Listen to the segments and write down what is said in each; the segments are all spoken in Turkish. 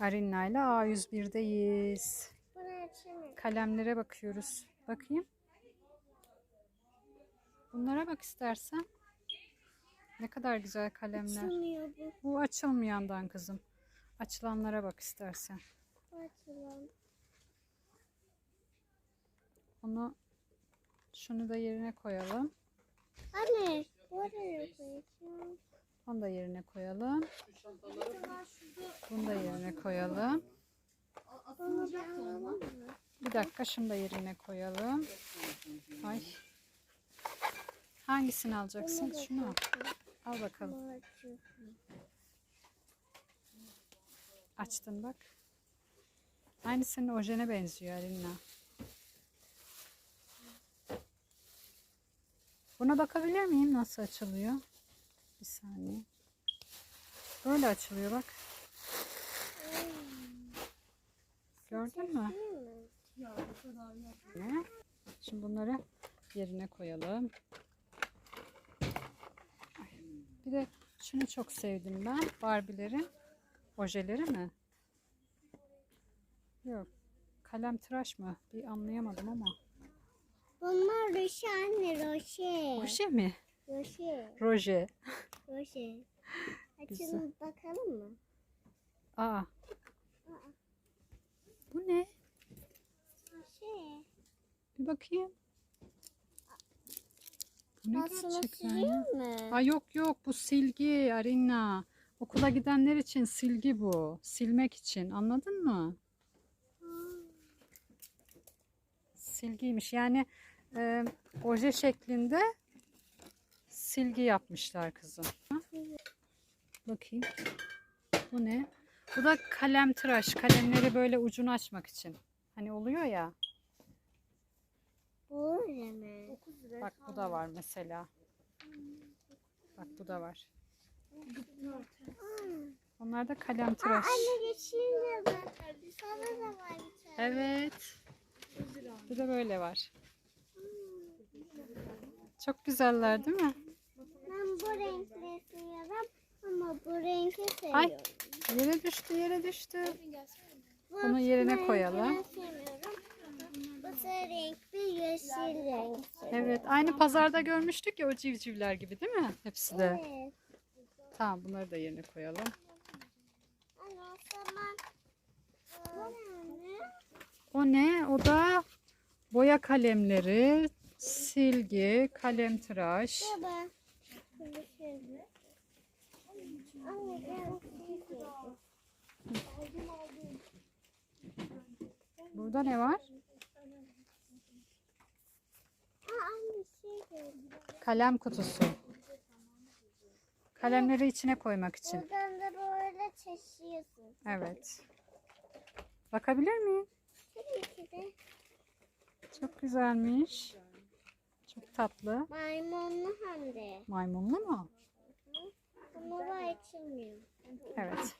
Arinna ile A101'deyiz. Bunu açamıyorum. Kalemlere bakıyoruz. Bakayım. Bunlara bak istersen. Ne kadar güzel kalemler. Açılmıyor bu. Bu açılmayandan kızım. Açılanlara bak istersen. Bu açılan. Onu şunu da yerine koyalım. Anne. Oraya koyacağım. Onu da yerine koyalım. Bunu da yerine koyalım. Bir dakika şunu da yerine koyalım. Ay. Hangisini alacaksın? Şunu al. Al bakalım. Açtın bak. Aynı senin ojene benziyor Alina. Buna bakabilir miyim? Nasıl açılıyor? Bir saniye. Böyle açılıyor bak. Gördün mü? Ne? Şimdi bunları yerine koyalım. Bir de şunu çok sevdim ben. Barbie'lerin ojeleri mi? Yok. Kalem tıraş mı? Bir anlayamadım ama. Bunlar Roşe anne Roşe. Oje mi? Roşe. Roje. Güzel. Açalım bakalım mı? Aa. Bu ne? Roşe. Bir bakayım. Bu ne Aslında gerçekten ya? Aa, yok yok bu silgi Arina. Okula gidenler için silgi bu. Silmek için anladın mı? Silgiymiş yani e, oje şeklinde silgi yapmışlar kızım. Bakayım. Bu ne? Bu da kalem tıraş. Kalemleri böyle ucunu açmak için. Hani oluyor ya. Bu mi? Bak bu da var mesela. Bak bu da var. Onlar da kalem tıraş. Anne geçeyim de ben. Sana da var bir tane. Evet. Bu da böyle var. Çok güzeller değil mi? Bu renkleri seviyorum ama bu renki seviyorum. Ay yere düştü yere düştü. Bu Bunu yerine koyalım. Bu sarı renk bir yeşil renk. Evet aynı pazarda görmüştük ya o civcivler gibi değil mi? Hepsi de. Evet. Tamam bunları da yerine koyalım. O zaman bu ne? O ne? O da boya kalemleri, silgi, kalem tıraş. Baba. Şöyle şöyle. Anne ben sileyim. Burada ne var? Anne şey Kalem kutusu. Kalemleri içine koymak için. Buradan da böyle taşıyorsun. Evet. Bakabilir miyim? Tabii ki de Çok güzelmiş. Tatlı. maymunlu hem de. Maymunlu mu? Bunu da açılmıyor. Evet.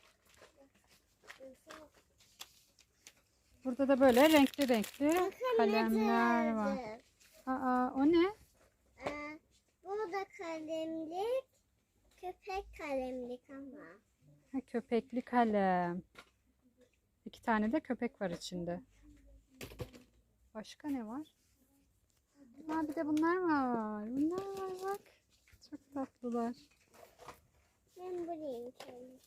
Burada da böyle renkli renkli kalemler var. Aa o ne? Ee, bu da kalemlik. Köpek kalemlik ama. Ha, köpekli kalem. İki tane de köpek var içinde. Başka ne var? Ha bir de bunlar var. Bunlar var bak. Çok tatlılar. Ben bu renk alayım.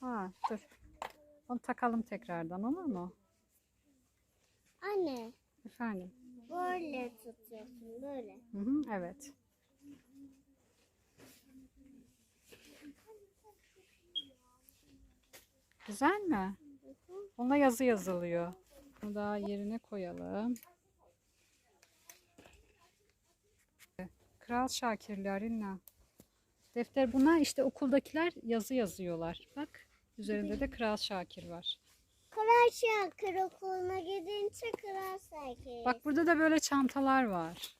Ha dur. Onu takalım tekrardan olur mu? Anne Efendim. böyle tutuyorsun böyle. Hı hı, evet. Güzel mi? Ona yazı yazılıyor. Bunu da yerine koyalım. Kral Şakirler İnna. Defter buna işte okuldakiler yazı yazıyorlar. Bak üzerinde de Kral Şakir var. Kral Şakir okuluna gidince Kral Şakir. Bak burada da böyle çantalar var.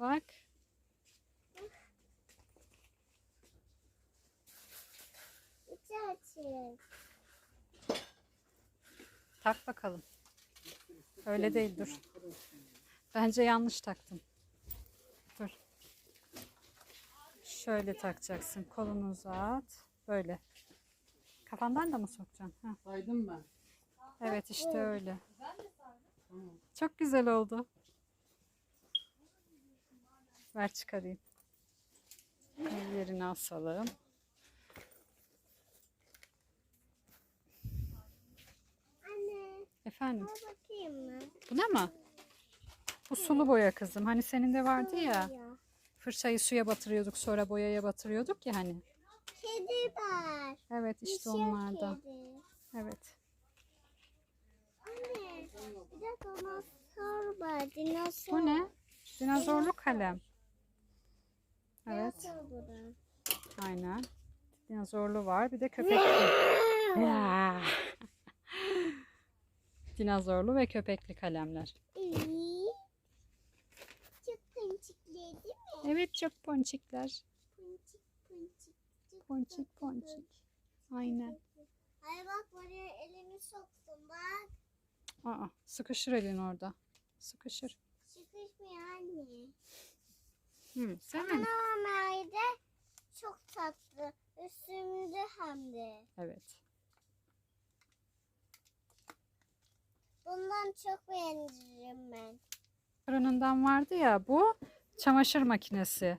Bak. İçi açık. Tak bakalım. Öyle değil dur. Bence yanlış taktın. Dur. Şöyle takacaksın. Kolunu uzat. Böyle. Kafandan da mı sokacaksın? Heh. Saydım ben. Evet işte öyle. Tamam. Çok güzel oldu. Ver çıkarayım. Yerine asalım. Anne Efendim al bakayım mı? buna mı? Bu sulu boya kızım. Hani senin de vardı ya. Ya. Fırçayı suya batırıyorduk sonra boyaya batırıyorduk ya hani. Kedi var. Evet işte Yeşil onlardan. kedi. Evet. Anne bir de dinozor var. Dinozor. Bu ne? Dinozorlu kalem. Evet. Dinozor. Aynen. Dinozorlu var. Bir de köpekli. Dinozorlu ve köpekli kalemler. İyi. Çok ponçikli değil mi? Evet çok ponçikler. Ponçik ponçik. Ponçik ponçik. Aynen. Ay bak buraya elini soktum bak. Aa, sıkışır elin orada. Sıkışır. Sıkışmıyor anne. Hı, sen mi? Normalde çok tatlı. Üstümüzde hem de. Evet. Bundan çok beğenirim ben. Fırınından vardı ya bu çamaşır makinesi.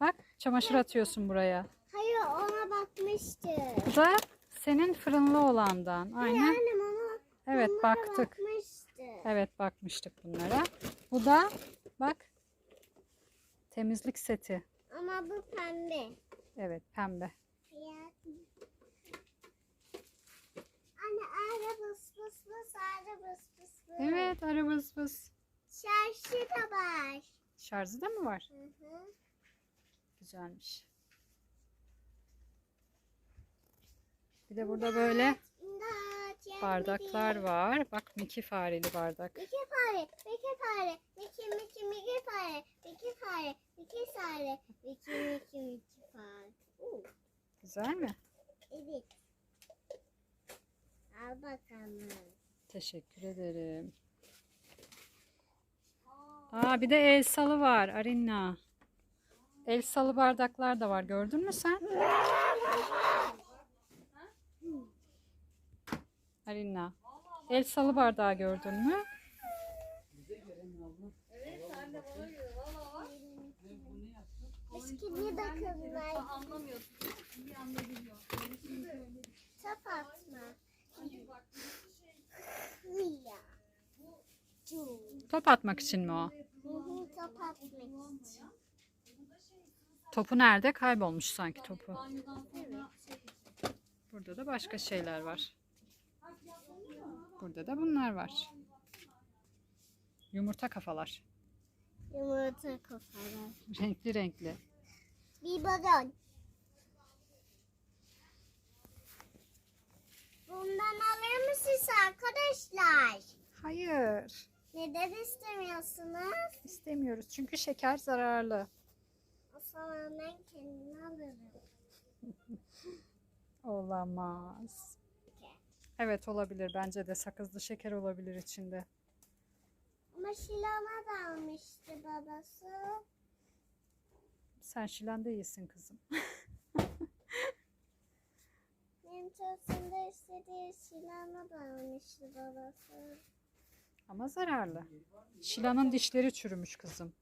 Bak çamaşır atıyorsun buraya. Hayır ona bakmıştım. Bu da senin fırınlı olandan. Hayır Aynen. annem ona Evet bunlara baktık. Evet bakmıştık bunlara. Bu da bak temizlik seti. Ama bu pembe. Evet pembe. Hayatım. Anne arı bıs bıs bıs arı bıs bıs bıs. Evet arabız bız. Şarjı da var. Şarjı da mı var? Hı hı. Güzelmiş. Bir de burada böyle bardaklar var. Bak Mickey fareli bardak. Miki fare, Miki fare, Miki Miki Miki fare, Miki fare, Miki fare, Miki Miki Miki fare. Oo, Güzel mi? evet. Al bakalım. Teşekkür ederim. Aa bir de el salı var Arinna. El salı bardaklar da var. Gördün mü sen? Arinna. El salı bardağı gördün mü? Bisküvi bakımlar. Top atma. Hıya. Cu. Top atmak için mi o? Top atmak için. Topu nerede? Kaybolmuş sanki topu. Burada da başka şeyler var. Burada da bunlar var. Yumurta kafalar. Yumurta kafalar. Renkli renkli. Bir balon. Bundan alır mısınız arkadaşlar? Hayır. Neden istemiyorsunuz? İstemiyoruz çünkü şeker zararlı. O zaman ben kendim alırım. Olamaz. Evet olabilir. Bence de sakızlı şeker olabilir içinde. Ama Şilan'a da almıştı babası. Sen şilanda iyisin kızım. Benim çocuğumda istediği Şilan'a da almıştı babası. Ama zararlı. Şilanın dişleri çürümüş kızım.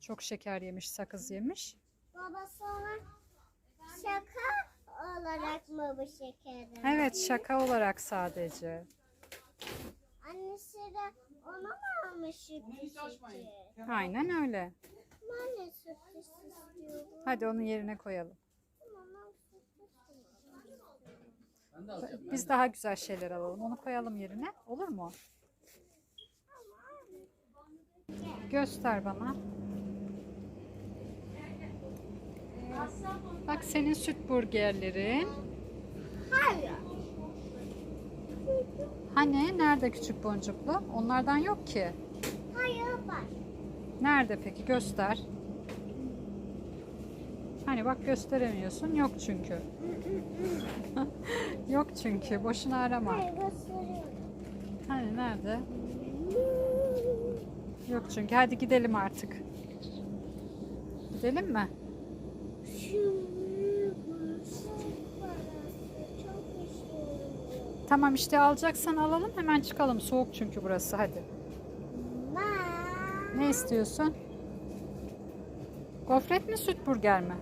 Çok şeker yemiş, sakız yemiş. Babası ona şaka olarak mı bu şekeri? Evet şaka olarak sadece. Annesi de ona mı almış için? Aynen öyle. De sürpriz istiyorum. Hadi onu yerine koyalım. Ben. Biz daha güzel şeyler alalım. Onu koyalım yerine. Olur mu? Göster bana. Bak senin süt burgerlerin. Hayır. Hani nerede küçük boncuklu? Onlardan yok ki. Hayır var. Nerede peki? Göster. Hani bak gösteremiyorsun. Yok çünkü. yok çünkü. Boşuna arama. Hayır gösteriyorum. Hani nerede? Yok çünkü. Hadi gidelim artık. Gidelim mi? Tamam işte alacaksan alalım hemen çıkalım. Soğuk çünkü burası hadi. Ne istiyorsun? Gofret mi süt burger mi?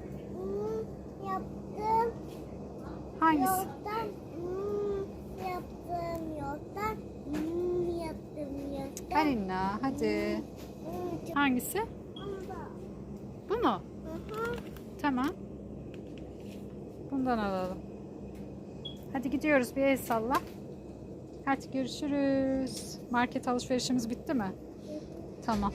yaptım. Hangisi? Yoldan Karina hadi. Hangisi? Bu mu? Tamam. Bundan alalım. Hadi gidiyoruz bir el salla. Hadi görüşürüz. Market alışverişimiz bitti mi? Tamam.